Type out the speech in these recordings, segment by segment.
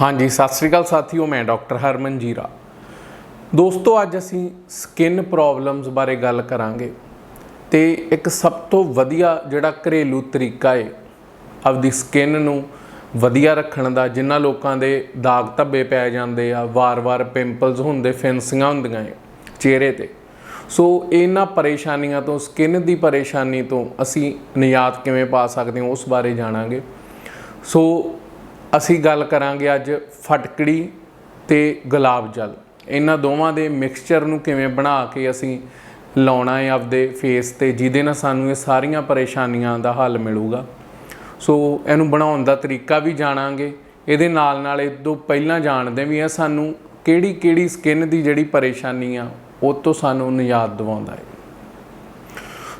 ਹਾਂਜੀ, ਸਤਿ ਸ੍ਰੀ ਅਕਾਲ ਸਾਥੀਓ, ਮੈਂ ਡਾਕਟਰ ਹਰਮਨ ਜੀਰਾ। ਦੋਸਤੋ, ਅੱਜ ਅਸੀਂ ਸਕਿਨ ਪ੍ਰੋਬਲਮਸ ਬਾਰੇ ਗੱਲ ਕਰਾਂਗੇ। ਤੇ ਇੱਕ ਸਭ ਤੋਂ ਵਧੀਆ ਜਿਹੜਾ ਘਰੇਲੂ ਤਰੀਕਾ ਹੈ ਆਪਦੀ ਸਕਿਨ ਨੂੰ ਵਧੀਆ ਰੱਖਣ ਦਾ ਜਿਨ੍ਹਾਂ ਲੋਕਾਂ ਦੇ ਦਾਗ ਧੱਬੇ ਪੈ ਜਾਂਦੇ ਆ, ਵਾਰ-ਵਾਰ ਪਿੰਪਲਸ ਹੁੰਦੇ ਫਿੰਸੀਆਂ ਹੁੰਦੀਆਂ ਏ, ਚਿਹਰੇ ਤੇ। ਸੋ, ਇਹਨਾਂ ਪਰੇਸ਼ਾਨੀਆਂ ਤੋਂ ਸਕਿਨ ਦੀ ਪਰੇਸ਼ਾਨੀ ਤੋਂ ਅਸੀਂ ਨਿਜਾਤ ਕਿਵੇਂ ਪਾ ਸਕਦੇ ਹਾਂ, ਉਸ ਬਾਰੇ ਜਾਣਾਂਗੇ। ਸੋ ਅਸੀਂ ਗੱਲ ਕਰਾਂਗੇ ਅੱਜ ਫਟਕੜੀ ਤੇ ਗੁਲਾਬ ਜਲ। ਇਹਨਾਂ ਦੋਵਾਂ ਦੇ ਮਿਕਸਚਰ ਨੂੰ ਕਿਵੇਂ ਬਣਾ ਕੇ ਅਸੀਂ ਲਾਉਣਾ ਹੈ ਆਪਦੇ ਫੇਸ ਤੇ, ਜਿਹਦੇ ਨਾਲ ਸਾਨੂੰ ਇਹ ਸਾਰੀਆਂ ਪਰੇਸ਼ਾਨੀਆਂ ਦਾ ਹੱਲ ਮਿਲੂਗਾ। ਸੋ ਇਹਨੂੰ ਬਣਾਉਣ ਦਾ ਤਰੀਕਾ ਵੀ ਜਾਣਾਂਗੇ। ਇਹਦੇ ਨਾਲ ਨਾਲ ਇਹ ਤੋਂ ਪਹਿਲਾਂ ਜਾਣਦੇ ਵੀ ਆ ਸਾਨੂੰ ਕਿਹੜੀ ਕਿਹੜੀ ਸਕਿਨ ਦੀ ਜਿਹੜੀ ਪਰੇਸ਼ਾਨੀ ਆ, ਉਹ ਤੋਂ ਸਾਨੂੰ ਨਿਜਾਤ ਦਿਵਾਉਂਦਾ ਹੈ।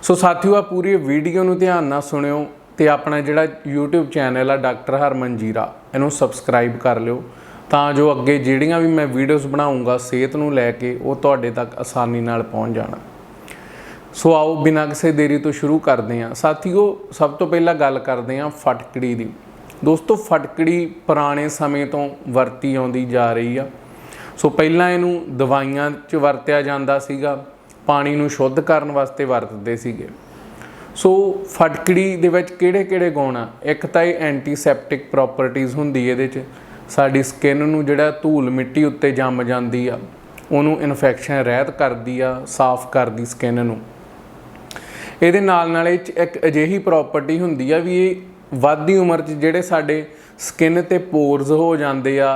ਸੋ ਸਾਥੀਓ ਆ ਪੂਰੀ ਵੀਡੀਓ ਨੂੰ ਧਿਆਨ ਨਾਲ ਸੁਣਿਓ। ਤੇ ਆਪਣਾ ਜਿਹੜਾ YouTube ਚੈਨਲ ਆ ਡਾਕਟਰ ਹਰਮਨ ਜੀਰਾ, ਇਹਨੂੰ ਸਬਸਕ੍ਰਾਈਬ ਕਰ ਲਿਓ ਤਾਂ ਜੋ ਅੱਗੇ ਜਿਹੜੀਆਂ ਵੀ ਮੈਂ ਵੀਡੀਓਜ਼ ਬਣਾਉਂਗਾ ਸਿਹਤ ਨੂੰ ਲੈ ਕੇ ਉਹ ਤੁਹਾਡੇ ਤੱਕ ਆਸਾਨੀ ਨਾਲ ਪਹੁੰਚ ਜਾਣ। ਸੋ ਆਓ ਬਿਨਾਂ ਕਿਸੇ ਦੇਰੀ ਤੋਂ ਸ਼ੁਰੂ ਕਰਦੇ ਹਾਂ। ਸਾਥੀਓ, ਸਭ ਤੋਂ ਪਹਿਲਾਂ ਗੱਲ ਕਰਦੇ ਹਾਂ ਫਟਕੜੀ ਦੀ। ਦੋਸਤੋ, ਫਟਕੜੀ ਪੁਰਾਣੇ ਸਮੇਂ ਤੋਂ ਵਰਤੀ ਆਉਂਦੀ ਜਾ ਰਹੀ ਆ। ਸੋ ਪਹਿਲਾਂ ਇਹਨੂੰ ਦਵਾਈਆਂ 'ਚ ਵਰਤਿਆ ਜਾਂਦਾ ਸੀਗਾ, ਪਾਣੀ ਨੂੰ ਸ਼ੁੱਧ ਕਰਨ ਵਾਸਤੇ ਵਰਤਦੇ ਸੀਗੇ। ਸੋ ਫਟਕੜੀ ਦੇ ਵਿੱਚ ਕਿਹੜੇ-ਕਿਹੜੇ ਗੁਣ ਆ? ਇੱਕ ਤਾਂ ਇਹ ਐਂਟੀਸੈਪਟਿਕ ਪ੍ਰੋਪਰਟੀਆਂ ਹੁੰਦੀ ਇਹਦੇ 'ਚ। ਸਾਡੀ ਸਕਿਨ ਨੂੰ ਜਿਹੜਾ ਧੂਲ ਮਿੱਟੀ ਉੱਤੇ ਜੰਮ ਜਾਂਦੀ ਆ, ਉਹਨੂੰ ਇਨਫੈਕਸ਼ਨ ਰਹਿਤ ਕਰਦੀ ਆ, ਸਾਫ਼ ਕਰਦੀ ਸਕਿਨ ਨੂੰ। ਇਹਦੇ ਨਾਲ ਨਾਲ ਇਹ 'ਚ ਇੱਕ ਅਜਿਹੀ ਪ੍ਰਾਪਰਟੀ ਹੁੰਦੀ ਆ ਵੀ ਇਹ ਵੱਧਦੀ ਉਮਰ 'ਚ ਜਿਹੜੇ ਸਾਡੇ ਸਕਿਨ ਤੇ ਪੋਰਸ ਹੋ ਜਾਂਦੇ ਆ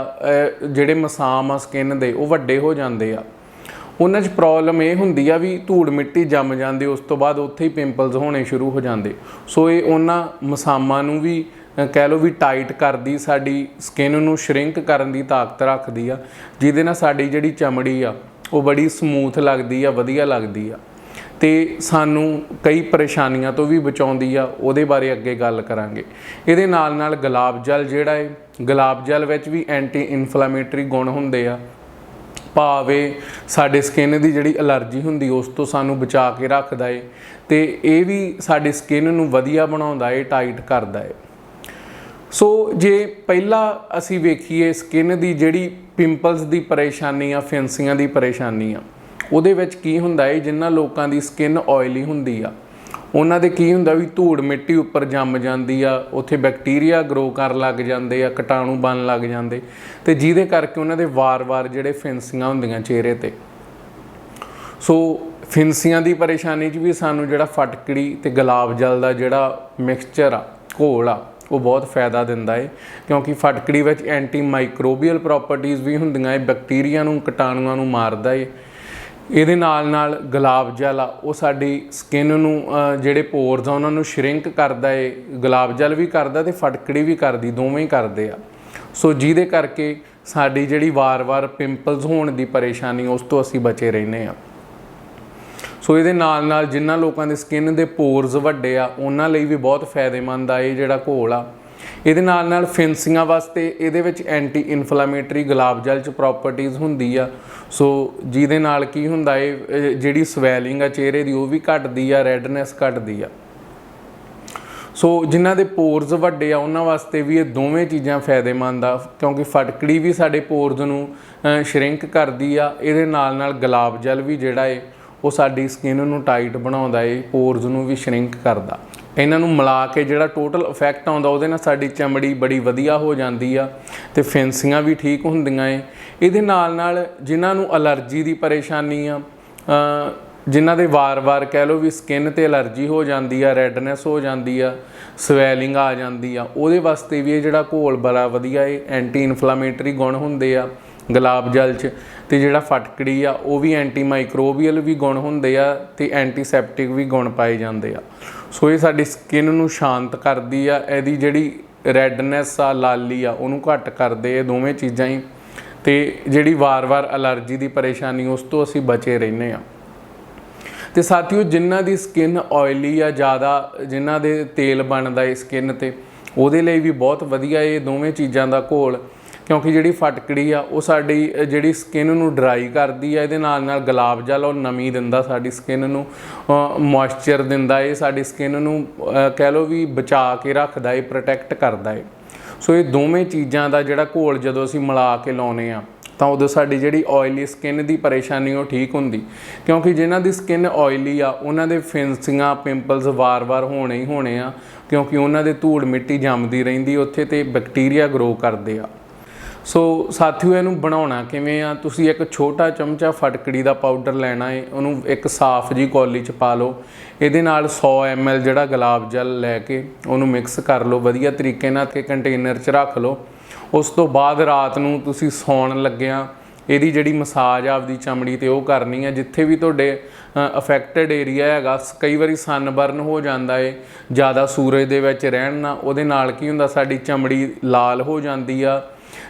ਜਿਹੜੇ ਮਸਾਮ ਆ ਸਕਿਨ ਦੇ, ਉਹ ਵੱਡੇ ਹੋ ਜਾਂਦੇ ਆ। ਉਹਨਾਂ 'ਚ ਪ੍ਰੋਬਲਮ ਇਹ ਹੁੰਦੀ ਆ ਵੀ ਧੂੜ ਮਿੱਟੀ ਜੰਮ ਜਾਂਦੀ, ਉਸ ਤੋਂ ਬਾਅਦ ਉੱਥੇ ਹੀ ਪਿੰਪਲਸ ਹੋਣੇ ਸ਼ੁਰੂ ਹੋ ਜਾਂਦੇ। ਸੋ ਇਹ ਉਹਨਾਂ ਮਸਾਮਾਂ ਨੂੰ ਵੀ ਕਹਿ ਲਓ ਵੀ ਟਾਈਟ ਕਰਦੀ, ਸਾਡੀ ਸਕਿਨ ਨੂੰ ਸ਼ਰਿੰਕ ਕਰਨ ਦੀ ਤਾਕਤ ਰੱਖਦੀ ਆ, ਜਿਹਦੇ ਨਾਲ ਸਾਡੀ ਜਿਹੜੀ ਚਮੜੀ ਆ, ਉਹ ਬੜੀ ਸਮੂਥ ਲੱਗਦੀ ਆ, ਵਧੀਆ ਲੱਗਦੀ ਆ। ਤੇ ਸਾਨੂੰ ਕਈ ਪਰੇਸ਼ਾਨੀਆਂ ਤੋਂ ਵੀ ਬਚਾਉਂਦੀ ਆ, ਉਹਦੇ ਬਾਰੇ ਅੱਗੇ ਗੱਲ ਕਰਾਂਗੇ। ਇਹਦੇ ਨਾਲ ਨਾਲ ਗੁਲਾਬ ਜਲ ਜਿਹੜਾ ਹੈ ਗੁਲਾਬ ਜਲ ਵਿੱਚ ਵੀ ਐਂਟੀ ਇਨਫਲੇਮੇਟਰੀ ਗੁਣ ਹੁੰਦੇ ਆ। ਭਾਵੇਂ ਸਾਡੇ ਸਕਿਨ ਦੀ ਜਿਹੜੀ ਅਲਰਜੀ ਹੁੰਦੀ, ਉਸ ਤੋਂ ਸਾਨੂੰ ਬਚਾ ਕੇ ਰੱਖਦਾ ਏ। ਤੇ ਇਹ ਵੀ ਸਾਡੀ ਸਕਿਨ ਨੂੰ ਵਧੀਆ ਬਣਾਉਂਦਾ ਏ ਟਾਈਟ ਕਰਦਾ ਏ। ਸੋ ਜੇ ਪਹਿਲਾਂ ਅਸੀਂ ਵੇਖੀਏ ਸਕਿਨ ਦੀ ਜਿਹੜੀ ਪਿੰਪਲਸ ਦੀ ਪਰੇਸ਼ਾਨੀ ਆ ਫਿੰਸੀਆਂ ਦੀ ਪਰੇਸ਼ਾਨੀ ਆ, ਉਹਦੇ ਵਿੱਚ ਕੀ ਹੁੰਦਾ ਏ ਜਿਨ੍ਹਾਂ ਲੋਕਾਂ ਦੀ ਸਕਿਨ ਆਇਲੀ ਹੁੰਦੀ ਆ। ਉਹਨਾਂ ਦੇ ਕੀ ਹੁੰਦਾ ਵੀ ਧੂੜ ਮਿੱਟੀ ਉੱਪਰ ਜੰਮ ਜਾਂਦੀ ਆ, ਉੱਥੇ ਬੈਕਟੀਰੀਆ ਗਰੋ ਕਰਨ ਲੱਗ ਜਾਂਦੇ ਆ, ਕੀਟਾਣੂ ਬਣ ਲੱਗ ਜਾਂਦੇ। ਤੇ ਜਿਹਦੇ ਕਰਕੇ ਉਹਨਾਂ ਦੇ ਵਾਰ-ਵਾਰ ਜਿਹੜੇ ਫਿੰਸੀਆਂ ਹੁੰਦੀਆਂ ਚਿਹਰੇ ਤੇ। ਸੋ ਫਿੰਸੀਆਂ ਦੀ ਪਰੇਸ਼ਾਨੀ 'ਚ ਵੀ ਸਾਨੂੰ ਜਿਹੜਾ ਫਟਕੜੀ ਤੇ ਗੁਲਾਬ ਜਲ ਦਾ ਜਿਹੜਾ ਮਿਕਸਚਰ ਆ, ਘੋਲ ਆ, ਉਹ ਬਹੁਤ ਫਾਇਦਾ ਦਿੰਦਾ ਏ। ਕਿਉਂਕਿ ਫਟਕੜੀ ਵਿੱਚ ਐਂਟੀ ਮਾਈਕਰੋਬੀਅਲ ਪ੍ਰੋਪਰਟੀਆਂ ਵੀ ਹੁੰਦੀਆਂ ਏ, ਬੈਕਟੀਰੀਆ ਨੂੰ, ਕੀਟਾਣੂਆਂ ਨੂੰ ਮਾਰਦਾ ਏ। ਇਹਦੇ ਨਾਲ ਨਾਲ ਗੁਲਾਬ ਜਲ ਆ, ਉਹ ਸਾਡੀ ਸਕਿਨ ਨੂੰ ਜਿਹੜੇ ਪੋਰਸ ਆ, ਉਹਨਾਂ ਨੂੰ ਸ਼ਰਿੰਕ ਕਰਦਾ ਏ। ਗੁਲਾਬ ਜਲ ਵੀ ਕਰਦਾ ਤੇ ਫਟਕੜੀ ਵੀ ਕਰਦੀ, ਦੋਵੇਂ ਹੀ ਕਰਦੇ ਆ। ਸੋ ਜਿਹਦੇ ਕਰਕੇ ਸਾਡੀ ਜਿਹੜੀ ਵਾਰ-ਵਾਰ ਪਿੰਪਲਸ ਹੋਣ ਦੀ ਪਰੇਸ਼ਾਨੀ, ਉਸ ਤੋਂ ਅਸੀਂ ਬਚੇ ਰਹਿੰਦੇ ਆ। ਸੋ ਇਹਦੇ ਨਾਲ ਨਾਲ ਜਿਨ੍ਹਾਂ ਲੋਕਾਂ ਦੇ ਸਕਿਨ ਦੇ ਪੋਰਸ ਵੱਡੇ ਆ, ਉਹਨਾਂ ਲਈ ਵੀ ਬਹੁਤ ਫਾਇਦੇਮੰਦ ਆ ਇਹ ਜਿਹੜਾ ਘੋਲ ਆ। ਇਹਦੇ ਨਾਲ ਨਾਲ ਫਿੰਸੀਆਂ ਵਾਸਤੇ ਇਹਦੇ ਵਿੱਚ ਐਂਟੀ ਇਨਫਲਾਮੇਟਰੀ ਗੁਲਾਬ ਜਲ ਚ ਪ੍ਰੋਪਰਟੀਆਂ ਹੁੰਦੀ ਆ। ਸੋ ਜਿਹਦੇ ਨਾਲ ਕੀ ਹੁੰਦਾ ਏ ਜਿਹੜੀ ਸਵੈਲਿੰਗ ਆ ਚਿਹਰੇ ਦੀ, ਉਹ ਵੀ ਘਟਦੀ ਆ ਰੈਡਨੈਸ ਘਟਦੀ ਆ। ਸੋ ਜਿਨ੍ਹਾਂ ਦੇ ਪੋਰਸ ਵੱਡੇ ਆ, ਉਹਨਾਂ ਵਾਸਤੇ ਵੀ ਇਹ ਦੋਵੇਂ ਚੀਜ਼ਾਂ ਫਾਇਦੇਮੰਦ ਆ, ਕਿਉਂਕਿ ਫਟਕੜੀ ਵੀ ਸਾਡੇ ਪੋਰਸ ਨੂੰ ਸ਼ਰਿੰਕ ਕਰਦੀ ਆ। ਇਹਦੇ ਨਾਲ ਨਾਲ ਗੁਲਾਬ ਜਲ ਵੀ ਜਿਹੜਾ ਏ, ਉਹ ਸਾਡੀ ਸਕਿਨ ਨੂੰ ਟਾਈਟ ਬਣਾਉਂਦਾ ਏ ਪੋਰਸ ਨੂੰ ਵੀ ਸ਼ਰਿੰਕ ਕਰਦਾ। ਇਹਨਾਂ ਨੂੰ ਮਿਲਾ ਕੇ ਜਿਹੜਾ ਟੋਟਲ ਇਫੈਕਟ ਆਉਂਦਾ ਉਹਦੇ ਨਾਲ ਸਾਡੀ ਚਮੜੀ ਬੜੀ ਵਧੀਆ ਹੋ ਜਾਂਦੀ ਆ ਤੇ ਫੈਂਸੀਆਂ ਵੀ ਠੀਕ ਹੁੰਦੀਆਂ ਏ। ਇਹਦੇ ਨਾਲ ਨਾਲ ਜਿਨ੍ਹਾਂ ਨੂੰ ਅਲਰਜੀ ਦੀ ਪਰੇਸ਼ਾਨੀ ਆ ਅ, ਜਿਨ੍ਹਾਂ ਦੇ ਵਾਰ-ਵਾਰ ਕਹਿ ਲਓ ਵੀ ਸਕਿਨ ਤੇ ਅਲਰਜੀ ਹੋ ਜਾਂਦੀ ਆ ਰੈਡਨੈਸ ਹੋ ਜਾਂਦੀ ਆ ਸਵੈਲਿੰਗ ਆ ਜਾਂਦੀ ਆ ਉਹਦੇ ਵਾਸਤੇ ਵੀ ਇਹ ਜਿਹੜਾ ਘੋਲ ਬੜਾ ਵਧੀਆ ਏ ਐਂਟੀ ਇਨਫਲਾਮੇਟਰੀ ਗੁਣ ਹੁੰਦੇ ਆ ਗੁਲਾਬ ਜਲ ਚ ਤੇ ਜਿਹੜਾ ਫਟਕੜੀ ਆ ਉਹ ਵੀ ਐਂਟੀ ਮਾਈਕਰੋਬੀਅਲ ਵੀ ਗੁਣ ਹੁੰਦੇ ਆ ਤੇ ਐਂਟੀਸੈਪਟਿਕ ਵੀ ਗੁਣ ਪਾਏ ਜਾਂਦੇ ਆ। ਸੋ ਇਹ ਸਾਡੀ ਸਕਿਨ ਨੂੰ ਸ਼ਾਂਤ ਕਰਦੀ ਆ, ਇਹਦੀ ਜਿਹੜੀ ਰੈਡਨੈਸ ਆ, ਲਾਲੀ ਆ, ਉਹਨੂੰ ਘੱਟ ਕਰਦੇ ਇਹ ਦੋਵੇਂ ਚੀਜ਼ਾਂ ਹੀ। ਤੇ ਜਿਹੜੀ ਵਾਰ-ਵਾਰ ਅਲਰਜੀ ਦੀ ਪਰੇਸ਼ਾਨੀ, ਉਸ ਤੋਂ ਅਸੀਂ ਬਚੇ ਰਹਿੰਦੇ ਆ। ਤੇ ਸਾਥੀਓ, ਜਿਨ੍ਹਾਂ ਦੀ ਸਕਿਨ ਆਇਲੀ ਆ, ਜ਼ਿਆਦਾ ਜਿਨ੍ਹਾਂ ਦੇ ਤੇਲ ਬਣਦਾ ਹੈ ਸਕਿਨ ਤੇ, ਉਹਦੇ ਲਈ ਵੀ ਬਹੁਤ ਵਧੀਆ ਇਹ ਦੋਵੇਂ ਚੀਜ਼ਾਂ ਦਾ ਘੋਲ। ਕਿਉਂਕਿ ਜਿਹੜੀ ਫਟਕੜੀ ਆ, ਉਹ ਸਾਡੀ ਜਿਹੜੀ ਸਕਿਨ ਨੂੰ ਡਰਾਈ ਕਰਦੀ ਆ, ਇਹਦੇ ਨਾਲ ਨਾਲ ਗੁਲਾਬ ਜਲ, ਉਹ ਨਮੀ ਦਿੰਦਾ ਸਾਡੀ ਸਕਿਨ ਨੂੰ ਮੋਇਸਚਰ ਦਿੰਦਾ, ਇਹ ਸਾਡੀ ਸਕਿਨ ਨੂੰ ਕਹਿ ਲਓ ਵੀ ਬਚਾ ਕੇ ਰੱਖਦਾ ਏ ਪ੍ਰੋਟੈਕਟ ਕਰਦਾ ਏ। ਸੋ ਇਹ ਦੋਵੇਂ ਚੀਜ਼ਾਂ ਦਾ ਜਿਹੜਾ ਘੋਲ ਜਦੋਂ ਅਸੀਂ ਮਿਲਾ ਕੇ ਲਾਉਨੇ ਆ, ਤਾਂ ਉਦੋਂ ਸਾਡੀ ਜਿਹੜੀ ਆਇਲੀ ਸਕਿਨ ਦੀ ਪਰੇਸ਼ਾਨੀ ਉਹ ਠੀਕ ਹੁੰਦੀ। ਕਿਉਂਕਿ ਜਿਨ੍ਹਾਂ ਦੀ ਸਕਿਨ ਆਇਲੀ ਆ, ਉਹਨਾਂ ਦੇ ਫਿੰਸਿੰਗਾਂ ਪਿੰਪਲਸ ਵਾਰ-ਵਾਰ ਹੋਣੇ ਹੀ ਹੋਣੇ ਆ, ਕਿਉਂਕਿ ਉਹਨਾਂ ਦੇ ਧੂੜ ਮਿੱਟੀ ਜੰਮਦੀ ਰਹਿੰਦੀ, ਉੱਥੇ ਤੇ ਬੈਕਟੀਰੀਆ ਗਰੋ ਕਰਦੇ ਆ। ਸੋ ਸਾਥੀਓ, ਇਹਨੂੰ ਬਣਾਉਣਾ ਕਿਵੇਂ ਆ? ਤੁਸੀਂ ਇੱਕ ਛੋਟਾ ਚਮਚਾ ਫਟਕੜੀ ਦਾ ਪਾਊਡਰ ਲੈਣਾ ਹੈ ਉਹਨੂੰ ਇੱਕ ਸਾਫ਼ ਜੀ ਕੌਲੀ ਚ ਪਾ ਲਓ। ਇਹਦੇ ਨਾਲ 100 ml ਜਿਹੜਾ ਗੁਲਾਬ ਜਲ ਲੈ ਕੇ ਉਹਨੂੰ ਮਿਕਸ ਕਰ ਲਓ। ਵਧੀਆ ਤਰੀਕੇ ਨਾਲ ਕਿ ਕੰਟੇਨਰ 'ਚ ਰੱਖ ਲਓ। ਉਸ ਤੋਂ ਬਾਅਦ ਰਾਤ ਨੂੰ ਤੁਸੀਂ ਸੌਣ ਲੱਗਿਆਂ, ਇਹਦੀ ਜਿਹੜੀ ਮਸਾਜ ਆਪਦੀ ਚਮੜੀ ਤੇ ਉਹ ਕਰਨੀ ਹੈ ਜਿੱਥੇ ਵੀ ਤੁਹਾਡੇ ਅਫੈਕਟਡ ਏਰੀਆ ਹੈਗਾ, ਸ- ਕਈ ਵਾਰੀ ਸਨਬਰਨ ਹੋ ਜਾਂਦਾ ਏ, ਜ਼ਿਆਦਾ ਸੂਰਜ ਦੇ ਵਿੱਚ ਰਹਿਣ ਨਾਲ, ਉਹਦੇ ਨਾਲ ਕੀ ਹੁੰਦਾ, ਸਾਡੀ ਚਮੜੀ ਲਾਲ ਹੋ ਜਾਂਦੀ ਆ।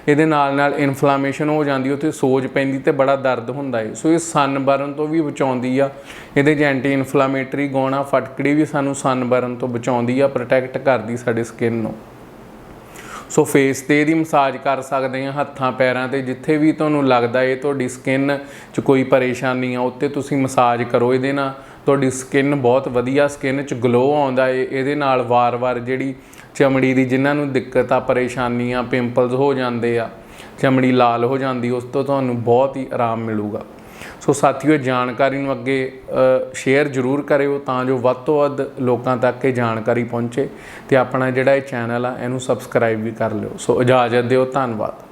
ਇਹਦੇ ਨਾਲ ਨਾਲ ਇਨਫਲੇਮੇਸ਼ਨ ਹੋ ਜਾਂਦੀ, ਉੱਥੇ ਸੋਜ ਪੈਂਦੀ ਤੇ ਬੜਾ ਦਰਦ ਹੁੰਦਾ ਏ। ਸੋ ਇਹ ਸਨਬਰਨ ਤੋਂ ਵੀ ਬਚਾਉਂਦੀ ਆ। ਇਹਦੇ 'ਚ ਐਂਟੀ ਇਨਫਲੇਮੇਟਰੀ ਗੋਣਾ ਫਟਕੜੀ ਵੀ ਸਾਨੂੰ ਸਨਬਰਨ ਤੋਂ ਬਚਾਉਂਦੀ ਆ ਪ੍ਰੋਟੈਕਟ ਕਰਦੀ ਸਾਡੇ ਸਕਿਨ ਨੂੰ। ਸੋ ਫੇਸ ਤੇ ਇਹਦੀ ਮਸਾਜ ਕਰ ਸਕਦੇ ਆ, ਹੱਥਾਂ, ਪੈਰਾਂ ਤੇ, ਜਿੱਥੇ ਵੀ ਤੁਹਾਨੂੰ ਲੱਗਦਾ ਏ ਤੁਹਾਡੀ ਸਕਿਨ 'ਚ ਕੋਈ ਪਰੇਸ਼ਾਨੀ ਆ ਉੱਤੇ ਤੁਸੀਂ ਮਸਾਜ ਕਰੋ ਇਹਦੇ ਨਾਲ। ਤੁਹਾਡੀ ਸਕਿਨ ਬਹੁਤ ਵਧੀਆ ਸਕਿਨ 'ਚ ਗਲੋ ਆਉਂਦਾ ਏ। ਇਹਦੇ ਨਾਲ ਵਾਰ-ਵਾਰ ਜਿਹੜੀ ਚਮੜੀ ਦੀ ਜਿਨ੍ਹਾਂ ਨੂੰ ਦਿੱਕਤ ਆ ਪਰੇਸ਼ਾਨੀਆਂ ਪਿੰਪਲਸ ਹੋ ਜਾਂਦੇ ਆ, ਚਮੜੀ ਲਾਲ ਹੋ ਜਾਂਦੀ, ਉਸ ਤੋਂ ਤੁਹਾਨੂੰ ਬਹੁਤ ਹੀ ਆਰਾਮ ਮਿਲੂਗਾ। ਸੋ ਸਾਥੀਓ, ਇਹ ਜਾਣਕਾਰੀ ਨੂੰ ਅੱਗੇ ਸ਼ੇਅਰ ਜ਼ਰੂਰ ਕਰਿਓ ਤਾਂ ਜੋ ਵੱਧ ਤੋਂ ਵੱਧ ਲੋਕਾਂ ਤੱਕ ਇਹ ਜਾਣਕਾਰੀ ਪਹੁੰਚੇ ਤੇ ਆਪਣਾ ਜਿਹੜਾ ਇਹ ਚੈਨਲ ਆ, ਇਹਨੂੰ ਸਬਸਕ੍ਰਾਈਬ ਵੀ ਕਰ ਲਿਓ। ਸੋ ਇਜਾਜ਼ਤ ਦਿਓ, ਧੰਨਵਾਦ।